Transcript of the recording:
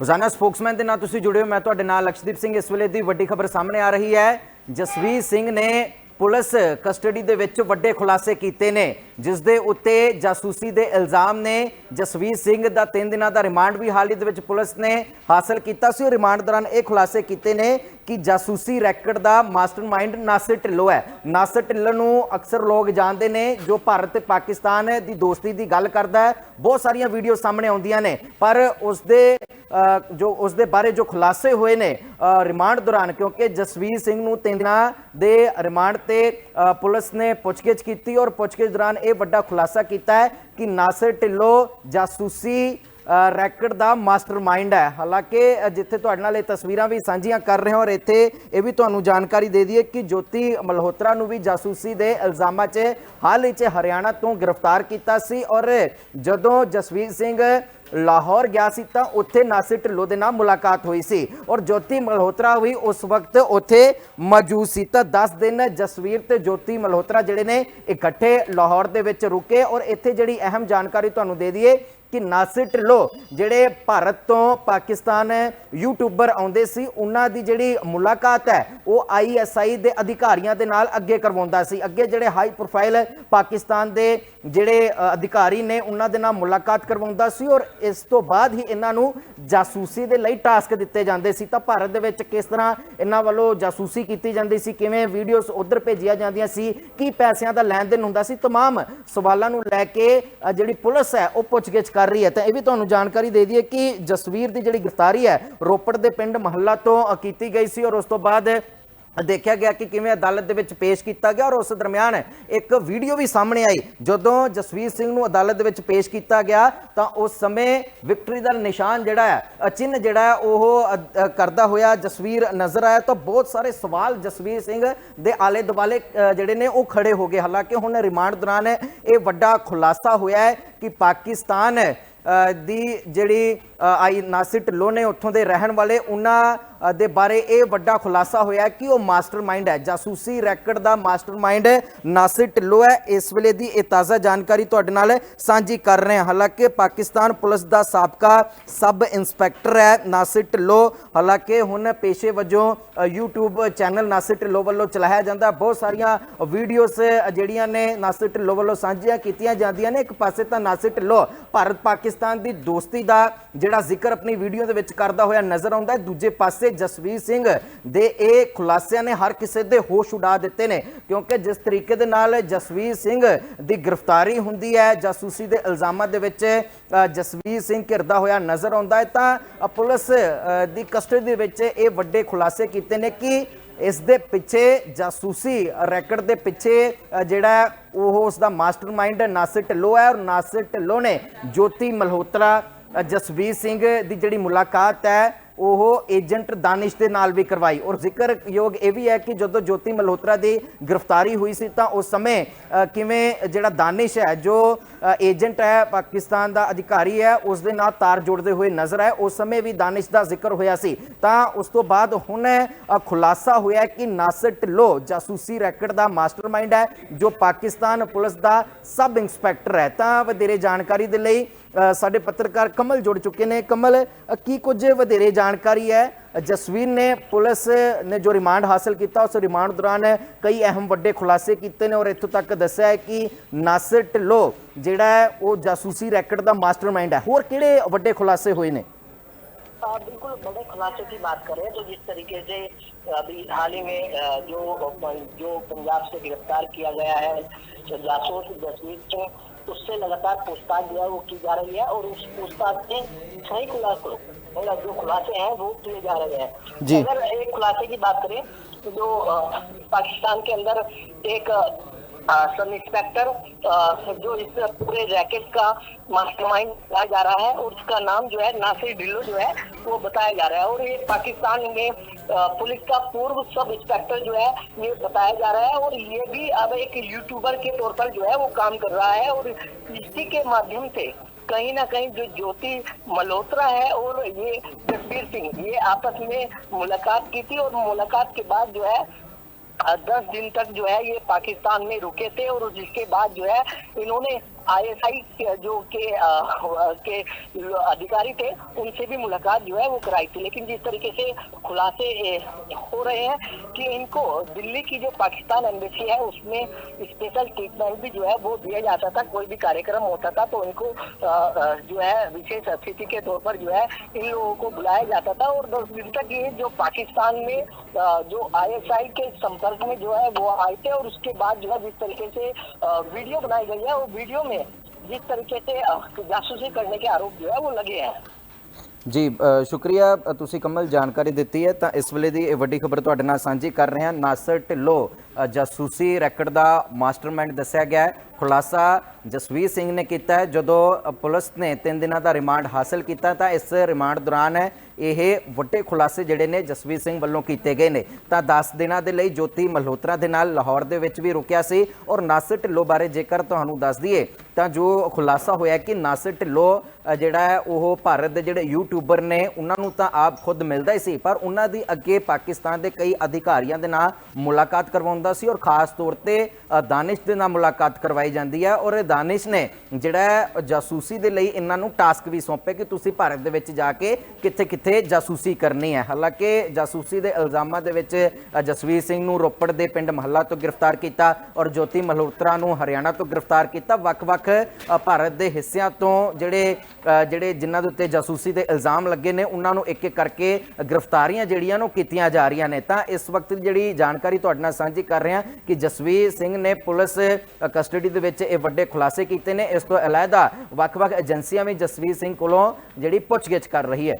ਰੋਜ਼ਾਨਾ ਸਪੋਕਸਮੈਨ ਦੇ ਨਾਲ ਤੁਸੀਂ ਜੁੜੇ ਹੋ। ਮੈਂ ਤੁਹਾਡੇ ਨਾਲ ਲਕਸ਼ਦੀਪ ਸਿੰਘ। ਇਸ ਵੇਲੇ ਦੀ ਵੱਡੀ ਖਬਰ ਸਾਹਮਣੇ ਆ ਰਹੀ ਹੈ। ਜਸਵੀਰ ਸਿੰਘ ਨੇ ਪੁਲਿਸ ਕਸਟਡੀ ਦੇ ਵਿੱਚ ਵੱਡੇ ਖੁਲਾਸੇ ਕੀਤੇ ਨੇ, ਜਿਸ ਦੇ ਉੱਤੇ ਜਾਸੂਸੀ ਦੇ ਇਲਜ਼ਾਮ ਨੇ। ਜਸਵੀਰ ਸਿੰਘ ਦਾ 3 ਦਿਨਾਂ ਦਾ ਰਿਮਾਂਡ ਵੀ ਹਾਲ ਹੀ ਦੇ ਵਿੱਚ ਪੁਲਿਸ ਨੇ ਹਾਸਲ ਕੀਤਾ ਸੀ। ਰਿਮਾਂਡ ਦੌਰਾਨ ਇਹ ਖੁਲਾਸੇ ਕੀਤੇ ਨੇ ਕਿ ਜਾਸੂਸੀ ਰੈਕਟ ਦਾ ਮਾਸਟਰਮਾਈਂਡ ਨਾਸਿਰ ਢਿੱਲੋਂ ਹੈ। ਨਾਸਰ ਢਿੱਲੋਂ ਨੂੰ ਅਕਸਰ ਲੋਕ ਜਾਣਦੇ ਨੇ, ਜੋ ਭਾਰਤ ਤੇ ਪਾਕਿਸਤਾਨ ਦੀ ਦੋਸਤੀ ਦੀ ਗੱਲ ਕਰਦਾ ਹੈ। ਬਹੁਤ ਸਾਰੀਆਂ ਵੀਡੀਓ ਸਾਹਮਣੇ ਆਉਂਦੀਆਂ ਨੇ, ਪਰ ਉਸ ਦੇ ਜੋ ਉਸ ਦੇ ਬਾਰੇ ਜੋ ਖੁਲਾਸੇ ਹੋਏ ਨੇ ਰਿਮਾਂਡ ਦੌਰਾਨ, ਕਿਉਂਕਿ ਜਸਵੀਰ ਸਿੰਘ ਨੂੰ ਤਿੰਨ ਦਿਨਾਂ ਦੇ ਰਿਮਾਂਡ ਤੇ ਪੁਲਿਸ ਨੇ ਪੁੱਛਗਿੱਛ ਕੀਤੀ ਔਰ ਪੁੱਛਗਿੱਛ ਦੌਰਾਨ ਇਹ ਵੱਡਾ ਖੁਲਾਸਾ ਕੀਤਾ ਹੈ ਕਿ ਨਾਸਿਰ ਢਿੱਲੋਂ ਜਾਸੂਸੀ ਰੈਕਟ ਦਾ ਮਾਸਟਰਮਾਈਂਡ ਹੈ। ਹਾਲਾਂਕਿ ਜਿੱਥੇ ਤੁਹਾਡੇ ਨਾਲ ਇਹ ਤਸਵੀਰਾਂ ਵੀ ਸਾਂਝੀਆਂ ਕਰ ਰਹੇ ਹਾਂ ਔਰ ਇੱਥੇ ਇਹ ਵੀ ਤੁਹਾਨੂੰ ਜਾਣਕਾਰੀ ਦੇ ਦਈਏ ਕਿ ਜੋਤੀ ਮਲਹੋਤਰਾ ਨੂੰ ਵੀ ਜਾਸੂਸੀ ਦੇ ਇਲਜ਼ਾਮਾਂ 'ਚ, ਹਾਲ ਹੀ 'ਚ ਹਰਿਆਣਾ ਤੋਂ ਗ੍ਰਿਫਤਾਰ ਕੀਤਾ ਸੀ ਔਰ ਜਦੋਂ ਜਸਵੀਰ ਸਿੰਘ ਲਾਹੌਰ ਗਿਆ ਸੀ ਤਾਂ ਉੱਥੇ ਨਾਸਿਰ ਢਿੱਲੋਂ ਦੇ ਨਾਲ ਮੁਲਾਕਾਤ ਹੋਈ ਸੀ ਔਰ ਜੋਤੀ ਮਲਹੋਤਰਾ ਵੀ ਉਸ ਵਕਤ ਉੱਥੇ ਮੌਜੂਦ ਸੀ। ਤਾਂ 10 ਦਿਨ ਜਸਵੀਰ ਤੇ ਜੋਤੀ ਮਲਹੋਤਰਾ ਜਿਹੜੇ ਨੇ ਇਕੱਠੇ ਲਾਹੌਰ ਦੇ ਵਿੱਚ ਰੁਕੇ ਔਰ ਇੱਥੇ ਜਿਹੜੀ ਅਹਿਮ ਜਾਣਕਾਰੀ ਤੁਹਾਨੂੰ ਦੇ ਦਈਏ ਕਿ ਨਾਸਿਰ ਢਿੱਲੋਂ ਜਿਹੜੇ ਭਾਰਤ ਤੋਂ ਪਾਕਿਸਤਾਨ ਯੂਟਿਊਬਰ ਆਉਂਦੇ ਸੀ ਉਹਨਾਂ ਦੀ ਜਿਹੜੀ ਮੁਲਾਕਾਤ ਹੈ ਉਹ ਆਈਐਸਆਈ ਦੇ ਅਧਿਕਾਰੀਆਂ ਦੇ ਨਾਲ ਅੱਗੇ ਕਰਵਾਉਂਦਾ ਸੀ ਅੱਗੇ ਜਿਹੜੇ ਹਾਈ ਪ੍ਰੋਫਾਈਲ ਪਾਕਿਸਤਾਨ ਦੇ ਜਿਹੜੇ ਅ, ਅਧਿਕਾਰੀ ਨੇ ਉਹਨਾਂ ਦੇ ਨਾਲ ਮੁਲਾਕਾਤ ਕਰਵਾਉਂਦਾ ਸੀ ਔਰ ਇਸ ਤੋਂ ਬਾਅਦ ਹੀ ਇਹਨਾਂ ਨੂੰ ਜਾਸੂਸੀ ਦੇ ਲਈ ਟਾਸਕ ਦਿੱਤੇ ਜਾਂਦੇ ਸੀ ਤਾਂ ਭਾਰਤ ਦੇ ਵਿੱਚ ਕਿਸ ਤਰ੍ਹਾਂ ਇਹਨਾਂ ਵੱਲੋਂ ਜਾਸੂਸੀ ਕੀਤੀ ਜਾਂਦੀ ਸੀ ਕਿਵੇਂ ਵੀਡੀਓਜ਼ ਉਧਰ ਭੇਜੀਆਂ ਜਾਂਦੀਆਂ ਸੀ ਕੀ ਪੈਸਿਆਂ ਦਾ ਲੈਣ ਦੇਣ ਹੁੰਦਾ ਸੀ तमाम ਸਵਾਲਾਂ ਨੂੰ ਲੈ ਕੇ ਅ, ਜਿਹੜੀ ਪੁਲਿਸ ਹੈ ਉਹ ਪੁੱਛਗਿੱਛ ਕਰ ਰਹੀ ਹੈ ਤਾਂ ਇਹ ਵੀ ਤੁਹਾਨੂੰ ਜਾਣਕਾਰੀ ਦੇ ਦਈਏ ਕਿ ਜਸਵੀਰ ਦੀ ਜਿਹੜੀ ਗ੍ਰਿਫਤਾਰੀ ਹੈ ਰੋਪੜ ਦੇ ਪਿੰਡ ਮਹੱਲਾ ਤੋਂ ਕੀਤੀ ਗਈ ਸੀ ਔਰ ਉਸ ਤੋਂ ਬਾਅਦ ਦੇਖਿਆ ਗਿਆ ਕਿ ਕਿਵੇਂ ਅਦਾਲਤ ਦੇ ਵਿੱਚ ਪੇਸ਼ ਕੀਤਾ ਗਿਆ ਔਰ ਉਸ ਦਰਮਿਆਨ ਇੱਕ ਵੀਡੀਓ ਵੀ ਸਾਹਮਣੇ ਆਈ। ਜਦੋਂ ਜਸਵੀਰ ਸਿੰਘ ਨੂੰ ਅਦਾਲਤ ਦੇ ਵਿੱਚ ਪੇਸ਼ ਕੀਤਾ ਗਿਆ ਤਾਂ ਉਸ ਸਮੇਂ ਵਿਕਟਰੀ ਦਾ ਨਿਸ਼ਾਨ ਜਿਹੜਾ ਹੈ ਅ, ਜਿਹੜਾ ਹੈ ਉਹ ਕਰਦਾ ਹੋਇਆ ਜਸਵੀਰ ਨਜ਼ਰ ਆਇਆ ਤਾਂ ਬਹੁਤ ਸਾਰੇ ਸਵਾਲ ਜਸਵੀਰ ਸਿੰਘ ਦੇ ਆਲੇ ਦੁਆਲੇ ਜਿਹੜੇ ਨੇ ਉਹ ਖੜੇ ਹੋ ਗਏ। ਹਾਲਾਂਕਿ ਹੁਣ ਰਿਮਾਂਡ ਦੌਰਾਨ ਇਹ ਵੱਡਾ ਖੁਲਾਸਾ ਹੋਇਆ ਹੈ ਕਿ ਪਾਕਿਸਤਾਨ ਅ, ਦੀ ਜਿਹੜੀ ਆਈ ਨਾਸਿਰ ਢਿੱਲੋਂ ਨੇ ਉੱਥੋਂ ਦੇ ਰਹਿਣ ਵਾਲੇ ਉਹਨਾਂ ਦੇ ਬਾਰੇ ਇਹ ਵੱਡਾ ਖੁਲਾਸਾ ਹੋਇਆ ਕਿ ਉਹ ਮਾਸਟਰਮਾਈਂਡ ਹੈ। ਜਾਸੂਸੀ ਰੈਕਟ ਦਾ ਮਾਸਟਰਮਾਈਂਡ ਨਾਸਿਰ ਢਿੱਲੋਂ ਹੈ। ਇਸ ਵੇਲੇ ਦੀ ਇਹ ਤਾਜ਼ਾ ਜਾਣਕਾਰੀ ਤੁਹਾਡੇ ਨਾਲ ਸਾਂਝੀ ਕਰ ਰਹੇ ਹਾਂ। ਹਾਲਾਂਕਿ ਪਾਕਿਸਤਾਨ ਪੁਲਿਸ ਦਾ ਸਾਬਕਾ ਸਬ ਇੰਸਪੈਕਟਰ ਹੈ ਨਾਸਿਰ ਢਿੱਲੋਂ। ਹਾਲਾਂਕਿ ਹੁਣ ਪੇਸ਼ੇ ਵਜੋਂ ਅ, YouTube ਚੈਨਲ ਨਾਸਿਰ ਢਿੱਲੋਂ ਵੱਲੋਂ ਚਲਾਇਆ ਜਾਂਦਾ। ਬਹੁਤ ਸਾਰੀਆਂ ਵੀਡੀਓਜ਼ ਜਿਹੜੀਆਂ ਨੇ ਨਾਸਿਰ ਢਿੱਲੋਂ ਵੱਲੋਂ ਸਾਂਝੀਆਂ ਕੀਤੀਆਂ ਜਾਂਦੀਆਂ ਨੇ। ਇੱਕ ਪਾਸੇ ਤਾਂ ਨਾਸਿਰ ਢਿੱਲੋਂ ਭਾਰਤ ਪਾਕਿਸਤਾਨ ਦੀ ਦੋਸਤੀ ਦਾ ਜਿਹੜਾ ਜ਼ਿਕਰ ਆਪਣੀ ਵੀਡੀਓ ਦੇ ਵਿੱਚ ਕਰਦਾ ਹੋਇਆ ਨਜ਼ਰ ਆਉਂਦਾ ਹੈ। ਦੂਜੇ ਪਾਸੇ ਜਸਵੀਰ ਸਿੰਘ ਦੇ ਇਹ ਖੁਲਾਸਿਆਂ ਨੇ ਹਰ ਕਿਸੇ ਦੇ ਹੋਸ਼ ਉਡਾ ਦਿੱਤੇ ਨੇ, ਕਿਉਂਕਿ ਜਿਸ ਤਰੀਕੇ ਦੇ ਨਾਲ ਜਸਵੀਰ ਸਿੰਘ ਦੀ ਗ੍ਰਿਫਤਾਰੀ ਹੁੰਦੀ ਹੈ, ਜਾਸੂਸੀ ਦੇ ਇਲਜ਼ਾਮਾਂ ਦੇ ਵਿੱਚ ਜਸਵੀਰ ਸਿੰਘ ਘਿਰਦਾ ਹੋਇਆ ਨਜ਼ਰ ਆਉਂਦਾ ਹੈ, ਤਾਂ ਪੁਲਿਸ ਦੀ ਕਸਟਡੀ ਦੇ ਵਿੱਚ ਇਹ ਵੱਡੇ ਖੁਲਾਸੇ ਕੀਤੇ ਨੇ ਕਿ ਇਸ ਦੇ ਪਿੱਛੇ ਜਾਸੂਸੀ ਰੈਕਟ ਦੇ ਪਿੱਛੇ ਜਿਹੜਾ ਉਹ ਉਸ ਦਾ ਮਾਸਟਰਮਾਈਂਡ ਨਾਸਿਰ ਢਿੱਲੋਂ ਹੈ ਔਰ ਨਾਸਿਰ ਢਿੱਲੋਂ ਨੇ ਜੋਤੀ ਮਲਹੋਤਰਾ ਜਸਵੀਰ ਸਿੰਘ ਦੀ ਜਿਹੜੀ ਮੁਲਾਕਾਤ ਹੈ ਉਹ ਏਜੰਟ ਦਾਨਿਸ਼ ਦੇ ਨਾਲ ਵੀ ਕਰਵਾਈ। ਔਰ ਜ਼ਿਕਰਯੋਗ ਇਹ ਵੀ ਹੈ ਕਿ ਜਦੋਂ ਜੋਤੀ ਮਲਹੋਤਰਾ ਦੀ ਗ੍ਰਿਫਤਾਰੀ ਹੋਈ ਸੀ ਤਾਂ ਉਸ ਸਮੇਂ ਕਿਵੇਂ ਜਿਹੜਾ ਦਾਨਿਸ਼ ਹੈ, ਜੋ ਏਜੰਟ ਹੈ, ਪਾਕਿਸਤਾਨ ਦਾ ਅਧਿਕਾਰੀ ਹੈ, ਉਸ ਦੇ ਨਾਲ ਤਾਰ ਜੋੜਦੇ ਹੋਏ ਨਜ਼ਰ ਆਏ। ਉਸ ਸਮੇਂ ਵੀ ਦਾਨਿਸ਼ ਦਾ ਜ਼ਿਕਰ ਹੋਇਆ ਸੀ। ਤਾਂ ਉਸ ਤੋਂ ਬਾਅਦ ਹੁਣ ਖੁਲਾਸਾ ਹੋਇਆ ਕਿ ਨਾਸਰ ਢਿੱਲੋਂ ਜਾਸੂਸੀ ਰੈਕਟ ਦਾ ਮਾਸਟਰਮਾਈਂਡ ਹੈ, ਜੋ ਪਾਕਿਸਤਾਨ ਪੁਲਿਸ ਦਾ ਸਬ ਇੰਸਪੈਕਟਰ ਹੈ। ਤਾਂ ਵਧੇਰੇ ਜਾਣਕਾਰੀ ਦੇ ਲਈ ਸਾਡੇ ਪੱਤਰਕਾਰ ਕਮਲ ਜੁੜ ਚੁੱਕੇ ਨੇ ਕਮਲ ਅ, ਕੀ ਕੁਝ ਵਧੇਰੇ ਜਾਣਕਾਰੀ ਹੈ ਅ, ਜਸਵੀਰ ਨੇ ਪੁਲਿਸ ਨੇ ਜੋ ਰਿਮਾਂਡ ਹਾਸਲ ਕੀਤਾ ਉਸ ਰਿਮਾਂਡ ਦੌਰਾਨ ਕਈ ਅਹਿਮ ਵੱਡੇ ਖੁਲਾਸੇ ਕੀਤੇ ਨੇ ਔਰ ਇੱਥੋਂ ਤੱਕ ਦੱਸਿਆ ਹੈ ਕਿ ਨਾਸਿਰ ਢਿੱਲੋਂ ਜਿਹੜਾ ਹੈ ਉਹ ਜਾਸੂਸੀ ਰੈਕਟ ਦਾ ਮਾਸਟਰਮਾਈਂਡ ਹੈ ਹੋਰ ਕਿਹੜੇ ਵੱਡੇ ਖੁਲਾਸੇ ਹੋਏ ਨੇ आ, बिल्कुल बड़े खुलासे की बात करें तो जिस तरीके से अभी हाल ही में अ, जो जो पंजाब से गिरफ्तार किया गया है जो जासूस जसवीर सिंह उससे लगातार पूछताछ जो है वो की जा रही है और उस पूछताछ में सही खुलासे मतलब जो खुलासे हैं वो किए जा रहे हैं। अगर एक खुलासे की बात करें तो जो पाकिस्तान के अंदर एक सब इंस्पेक्टर जो इस पूरे रैकेट का मास्टरमाइंड बताया जा रहा है और उसका नाम जो है नासिर ढिल्लो जो है, वो बताया जा रहा है। और ये पाकिस्तान में पुलिस का पूर्व सब इंस्पेक्टर जो है, ये बताया जा रहा है। और ये भी अब एक यूट्यूबर के तौर पर जो है, वो काम कर रहा है। और इसी के माध्यम से कहीं ना कहीं जो ज्योति मल्होत्रा है और ये जसवीर सिंह, ये आपस में मुलाकात की थी। और मुलाकात के बाद जो है दस दिन तक जो है ये पाकिस्तान में रुके थे और जिसके बाद जो है इन्होंने आईएसआई जो के अ, के अधिकारी थे उनसे भी मुलाकात जो है वो कराई थी। लेकिन जिस तरीके से खुलासे हो रहे हैं कि इनको दिल्ली की जो पाकिस्तान एम्बेसी है उसमें स्पेशल ट्रीटमेंट भी जो है वो दिया जाता था कोई भी कार्यक्रम होता था तो इनको जो है विशेष अतिथि के तौर पर जो है इन लोगों को बुलाया जाता था। और दस दिन तक ये जो पाकिस्तान में जो आईएसआई के संपर्क में जो है वो आए थे और उसके बाद जो है जिस तरीके से वीडियो बनाई गई है वो वीडियो में जिस तरीके से अ, जासूसी करने के आरोप जो है वो लगे हैं ਜੀ ਅ, ਸ਼ੁਕਰੀਆ ਅ, ਤੁਸੀਂ ਕਮਲ ਜਾਣਕਾਰੀ ਦਿੱਤੀ ਹੈ ਤਾਂ ਇਸ ਵੇਲੇ ਦੀ ਇਹ ਵੱਡੀ ਖਬਰ ਤੁਹਾਡੇ ਨਾਲ ਸਾਂਝੀ ਕਰ ਰਹੇ ਹਾਂ ਨਾਸਰ ਢਿੱਲੋਂ ਅ, ਜਾਸੂਸੀ ਰੈਕਟ ਦਾ ਮਾਸਟਰਮਾਈਂਡ ਦੱਸਿਆ ਗਿਆ ਹੈ ਖੁਲਾਸਾ ਜਸਵੀਰ ਸਿੰਘ ਨੇ ਕੀਤਾ ਹੈ ਜਦੋਂ ਅ, ਪੁਲਿਸ ਨੇ 3 ਦਿਨਾਂ ਦਾ ਰਿਮਾਂਡ ਹਾਸਲ ਕੀਤਾ ਤਾਂ ਇਸ ਰਿਮਾਂਡ ਦੌਰਾਨ ਇਹ ਵੱਡੇ ਖੁਲਾਸੇ ਜਿਹੜੇ ਨੇ ਜਸਵੀਰ ਸਿੰਘ ਵੱਲੋਂ ਕੀਤੇ ਗਏ ਨੇ। ਤਾਂ 10 ਦਿਨਾਂ ਦੇ ਲਈ ਜੋਤੀ ਮਲਹੋਤਰਾ ਦੇ ਨਾਲ ਲਾਹੌਰ ਦੇ ਵਿੱਚ ਵੀ ਰੁਕਿਆ ਸੀ ਔਰ ਨਾਸਰ ਢਿੱਲੋਂ ਬਾਰੇ ਜੇਕਰ ਤੁਹਾਨੂੰ ਦੱਸ ਦਈਏ, ਤਾਂ ਜੋ ਖੁਲਾਸਾ ਹੋਇਆ ਕਿ ਨਾਸਰ ਢਿੱਲੋਂ ਜਿਹੜਾ ਹੈ ਉਹ ਭਾਰਤ ਦੇ ਜਿਹੜੇ ਯੂਟਿਊਬਰ ਨੇ, ਉਹਨਾਂ ਨੂੰ ਤਾਂ ਆਪ ਖੁਦ ਮਿਲਦਾ ਹੀ ਸੀ, ਪਰ ਉਹਨਾਂ ਦੀ ਅੱਗੇ ਪਾਕਿਸਤਾਨ ਦੇ ਕਈ ਅਧਿਕਾਰੀਆਂ ਦੇ ਨਾਲ ਮੁਲਾਕਾਤ ਕਰਵਾਉਂਦਾ ਸੀ ਔਰ ਖਾਸ ਤੌਰ ਤੇ ਦਾਨਿਸ਼ ਦੇ ਨਾਲ ਮੁਲਾਕਾਤ ਕਰਵਾਈ ਜਾਂਦੀ ਹੈ ਔਰ ਦਾਨਿਸ਼ ਨੇ ਜਿਹੜਾ ਜਾਸੂਸੀ ਦੇ ਲਈ ਇਹਨਾਂ ਨੂੰ ਟਾਸਕ ਵੀ ਸੌਂਪੇ ਕਿ ਤੁਸੀਂ ਭਾਰਤ ਦੇ ਵਿੱਚ ਜਾ ਕੇ ਕਿੱਥੇ ਕਿੱਥੇ ਜਾਸੂਸੀ ਕਰਨੀ ਹੈ। ਹਾਲਾਂਕਿ ਜਾਸੂਸੀ ਦੇ ਇਲਜ਼ਾਮਾਂ ਦੇ ਵਿੱਚ ਜਸਵੀਰ ਸਿੰਘ ਨੂੰ ਰੋਪੜ ਦੇ ਪਿੰਡ ਮਹੱਲਾ ਤੋਂ ਗ੍ਰਿਫਤਾਰ ਕੀਤਾ ਔਰ ਜੋਤੀ ਮਲਹੋਤਰਾ ਨੂੰ ਹਰਿਆਣਾ ਤੋਂ ਗ੍ਰਿਫਤਾਰ ਕੀਤਾ। ਵੱਖ-ਵੱਖ ਭਾਰਤ ਦੇ ਹਿੱਸਿਆਂ ਤੋਂ ਜਿਹੜੇ ਜਿਹੜੇ ਜਿਨ੍ਹਾਂ ਦੇ ਉੱਤੇ ਜਾਸੂਸੀ ਦੇ ਇਲਜ਼ਾਮ ਲੱਗੇ ਨੇ, ਉਹਨਾਂ ਨੂੰ ਇੱਕ ਇੱਕ ਕਰਕੇ ਗ੍ਰਿਫਤਾਰੀਆਂ ਜਿਹੜੀਆਂ ਨੂੰ ਕੀਤੀਆਂ ਜਾ ਰਹੀਆਂ ਨੇ। ਤਾਂ ਇਸ ਵਕਤ ਦੀ ਜਿਹੜੀ ਜਾਣਕਾਰੀ ਤੁਹਾਡੇ ਨਾਲ ਸਾਂਝੀ ਕਰ ਰਹੇ ਹਾਂ ਕਿ ਜਸਵੀਰ ਸਿੰਘ ਨੇ ਪੁਲਿਸ ਕਸਟਡੀ ਦੇ ਵਿੱਚ ਇਹ ਵੱਡੇ ਖੁਲਾਸੇ ਕੀਤੇ ਨੇ। ਇਸ ਤੋਂ ਇਲਾਵਾ ਵੱਖ-ਵੱਖ ਏਜੰਸੀਆਂ ਵੀ ਜਸਵੀਰ ਸਿੰਘ ਕੋਲੋਂ ਜਿਹੜੀ ਪੁੱਛਗਿੱਛ ਕਰ ਰਹੀ ਹੈ।